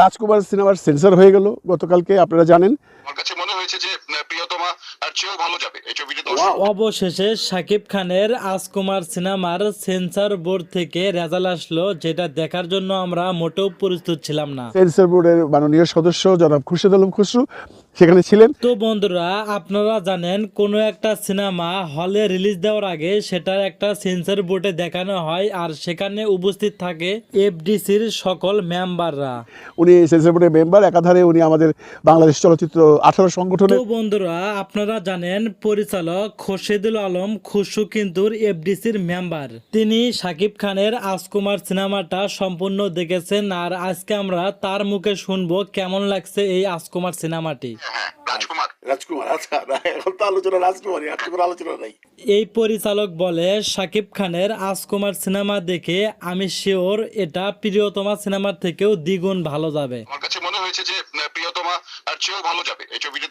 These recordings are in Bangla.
রাজকুমার সিনেমার সেন্সর হয়ে গেল। গতকালকে আপনারা জানেন। আমার কাছে মনে হয়েছে যে প্রিয়তমা আর চেয়েও ভালো যাবে। এই ছবিটি অবশেষে শাকিব খানের আজকুমার সিনেমার সেন্সর বোর্ড থেকে রেজাল্ট আসলো যেটা দেখার জন্য আমরা মোটেও প্রস্তুত ছিলাম না। সেন্সর বোর্ডের মাননীয় সদস্য জনাব খুরশেদ আলম খুসরু সেখানে ছিলেন। তো বন্ধুরা আপনারা জানেন কোনো একটা সিনেমা হলে রিলিজ দেওয়ার আগে সেটার একটা সেন্সর বোর্ডে দেখানো হয় আর সেখানে উপস্থিত থাকে এফডিসির সকল মেম্বাররা। উনি সেন্সর বোর্ডের মেম্বার একাধারে উনি আমাদের বাংলাদেশ চলচ্চিত্র আঠারো সংগঠনের তো বন্ধুরা আপনারা জানেন পরিচালক খোরশেদুল আলম খুশু কিন্তু এফডিসির মেম্বার। তিনি শাকিব খানের আজকুমার সিনেমাটা সম্পূর্ণ দেখেছেন আর আজকে আমরা তার মুখে শুনব কেমন লাগছে এই আজকুমার সিনেমাটি। হ্যাঁ রাজকুমার। রাজকুমার আচ্ছা এই পরিচালক বলে শাকিব খানের আজকুমার সিনেমা দেখে আমি শিওর এটা প্রিয়তমা সিনেমার থেকেও দ্বিগুণ ভালো যাবে। হয়েছে যে প্রিয়তমা আর চেয়েও ভালো যাবে। এই ছবিটি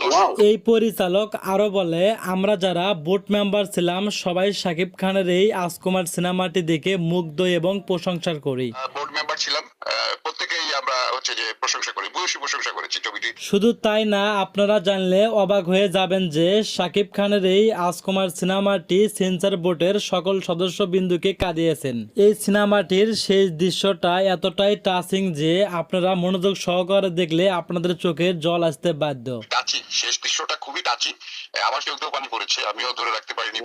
এই পরিচালক আরও বলে আমরা যারা বোর্ড মেম্বার ছিলাম সবাই শাকিব খানের এই আজকুমার সিনেমাটি দেখে মুগ্ধ এবং প্রশংসার করি। বোর্ড মেম্বার ছিলাম আহ, প্রত্যেকেই আমরা হচ্ছে যে প্রশংসা করি ভূয়সী প্রশংসা করেছি ছবিটি। শুধু তাই না আপনারা জানলে অবাক হয়ে যাবেন যে শাকিব খানের এই আজকুমার সিনেমাটি সেন্সর বোর্ডের সকল সদস্য বিন্দুকে কাঁদিয়েছেন। এই সিনেমাটির শেষ দৃশ্যটা এতটাই টাচিং যে আপনারা মনোযোগ সহকারে দেখলে আপনাদের চোখে জল আসতে বাধ্য। টাচি শেষ দৃশ্যটা খুবই টাচি আমার চোখ পানি পড়েছে আমিও ধরে রাখতে পারিনি।